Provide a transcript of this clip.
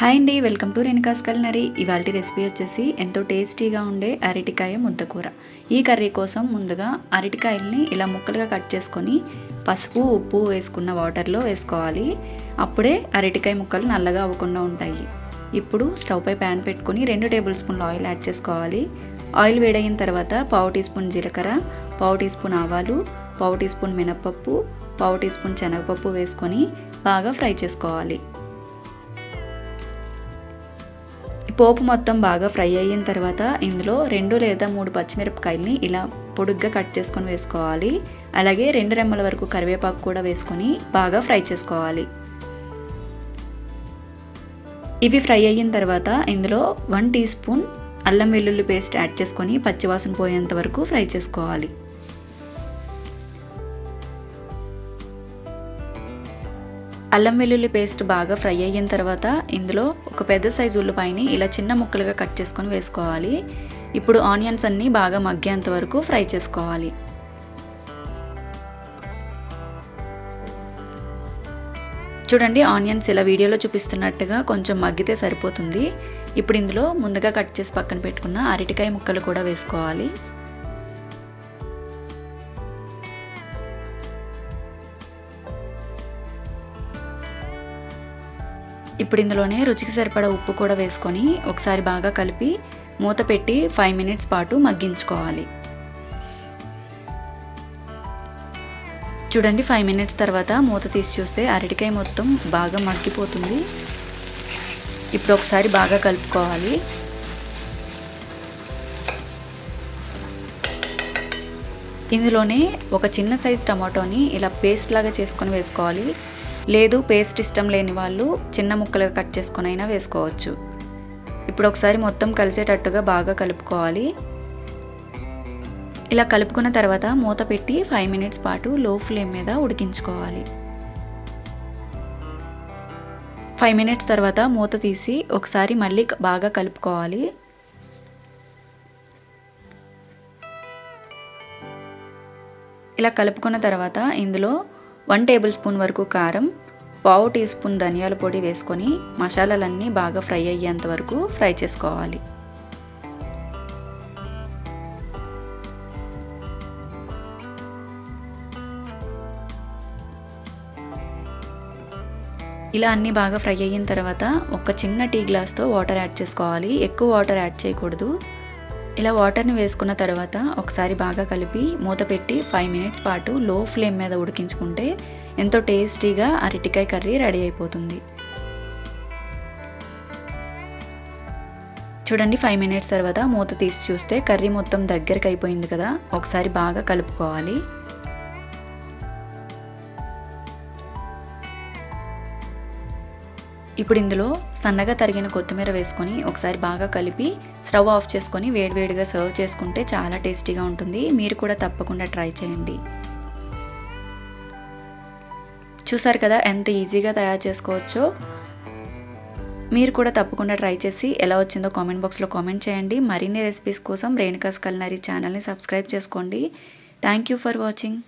Hi అండి welcome to Renuka's culinary. ఇవాళ recipe వచ్చేసి ఎంతో టేస్టీగా ఉండే అరటికాయ ముద్దకూర ఈ కర్రీ కోసం ముందుగా అరటికాయల్ని ఇలా ముక్కలుగా కట్ చేసుకొని పసుపు ఉప్పు వేసుకున్న వాటర్లో వేసుకోవాలి. అప్పుడే అరటికాయ ముక్కలు నల్లగా అవ్వకుండా ఉంటాయి. ఇప్పుడు స్టవ్ పై ప్యాన్ పెట్టుకొని రెండు టేబుల్ స్పూన్లు ఆయిల్ యాడ్ చేసుకోవాలి. ఆయిల్ వేడైన తర్వాత పావు టీ స్పూన్ జీలకర్ర పావు టీ స్పూన్ ఆవాలు పావు టీ స్పూన్ మినప్పప్పు పావు టీ స్పూన్ శనగపప్పు వేసుకొని బాగా ఫ్రై చేసుకోవాలి. పోపు మొత్తం బాగా ఫ్రై అయిన తర్వాత ఇందులో రెండు లేదా మూడు పచ్చిమిరపకాయలని ఇలా పొడుగ్గా కట్ చేసుకొని వేసుకోవాలి. అలాగే రెండు రెమ్మల వరకు కరివేపాకు కూడా వేసుకొని బాగా ఫ్రై చేసుకోవాలి. ఇవి ఫ్రై అయిన తర్వాత ఇందులో వన్ టీ స్పూన్ అల్లం వెల్లుల్లి పేస్ట్ యాడ్ చేసుకొని పచ్చివాసన పోయేంత వరకు ఫ్రై చేసుకోవాలి. అల్లం వెల్లుల్లి పేస్ట్ బాగా ఫ్రై అయిన తర్వాత ఇందులో ఒక పెద్ద సైజు ఉల్లిపాయని ఇలా చిన్న ముక్కలుగా కట్ చేసుకొని వేసుకోవాలి. ఇప్పుడు ఆనియన్స్ అన్నీ బాగా మగ్గేంత వరకు ఫ్రై చేసుకోవాలి. చూడండి ఆనియన్స్ ఇలా వీడియోలో చూపిస్తున్నట్టుగా కొంచెం మగ్గితే సరిపోతుంది. ఇప్పుడు ఇందులో ముందుగా కట్ చేసి పక్కన పెట్టుకున్న అరటికాయ ముక్కలు కూడా వేసుకోవాలి. ఇప్పుడు ఇందులోనే రుచికి సరిపడా ఉప్పు కూడా వేసుకొని ఒకసారి బాగా కలిపి మూత పెట్టి ఫైవ్ మినిట్స్ పాటు మగ్గించుకోవాలి. చూడండి ఫైవ్ మినిట్స్ తర్వాత మూత తీసి చూస్తే అరటికాయ మొత్తం బాగా మగ్గిపోతుంది. ఇప్పుడు ఒకసారి బాగా కలుపుకోవాలి. ఇందులోనే ఒక చిన్న సైజ్ టమాటోని ఇలా పేస్ట్ లాగా చేసుకొని వేసుకోవాలి. లేదు పేస్ట్ ఇష్టం లేని వాళ్ళు చిన్న ముక్కలుగా కట్ చేసుకొని అయినా వేసుకోవచ్చు. ఇప్పుడు ఒకసారి మొత్తం కలిసేటట్టుగా బాగా కలుపుకోవాలి. ఇలా కలుపుకున్న తర్వాత మూత పెట్టి ఫైవ్ మినిట్స్ పాటు లో ఫ్లేమ్ మీద ఉడికించుకోవాలి. ఫైవ్ మినిట్స్ తర్వాత మూత తీసి ఒకసారి మళ్ళీ బాగా కలుపుకోవాలి. ఇలా కలుపుకున్న తర్వాత ఇందులో వన్ టేబుల్ స్పూన్ వరకు కారం పావు టీ స్పూన్ ధనియాల పొడి వేసుకొని మసాలాలన్నీ బాగా ఫ్రై అయ్యేంత వరకు ఫ్రై చేసుకోవాలి. ఇలా అన్నీ బాగా ఫ్రై అయిన తర్వాత ఒక చిన్న టీ గ్లాస్తో వాటర్ యాడ్ చేసుకోవాలి. ఎక్కువ వాటర్ యాడ్ చేయకూడదు. ఇలా వాటర్ని వేసుకున్న తర్వాత ఒకసారి బాగా కలిపి మూత పెట్టి ఫైవ్ మినిట్స్ పాటు లో ఫ్లేమ్ మీద ఉడికించుకుంటే ఎంతో టేస్టీగా అరటికాయ కర్రీ రెడీ అయిపోతుంది. చూడండి ఫైవ్ మినిట్స్ తర్వాత మూత తీసి చూస్తే కర్రీ మొత్తం దగ్గరికి అయిపోయింది కదా ఒకసారి బాగా కలుపుకోవాలి. ఇప్పుడు ఇందులో సన్నగా తరిగిన కొత్తిమీర వేసుకొని ఒకసారి బాగా కలిపి స్టవ్ ఆఫ్ చేసుకొని వేడివేడిగా సర్వ్ చేసుకుంటే చాలా టేస్టీగా ఉంటుంది. మీరు కూడా తప్పకుండా ట్రై చేయండి. చూసారు కదా ఎంత ఈజీగా తయారు చేసుకోవచ్చో? మీరు కూడా తప్పకుండా ట్రై చేసి ఎలా వచ్చిందో కామెంట్ బాక్స్లో కామెంట్ చేయండి. మరిన్ని రెసిపీస్ కోసం రేణుకాస్ కల్నరీ ఛానల్ని సబ్స్క్రైబ్ చేసుకోండి. Thank you for watching.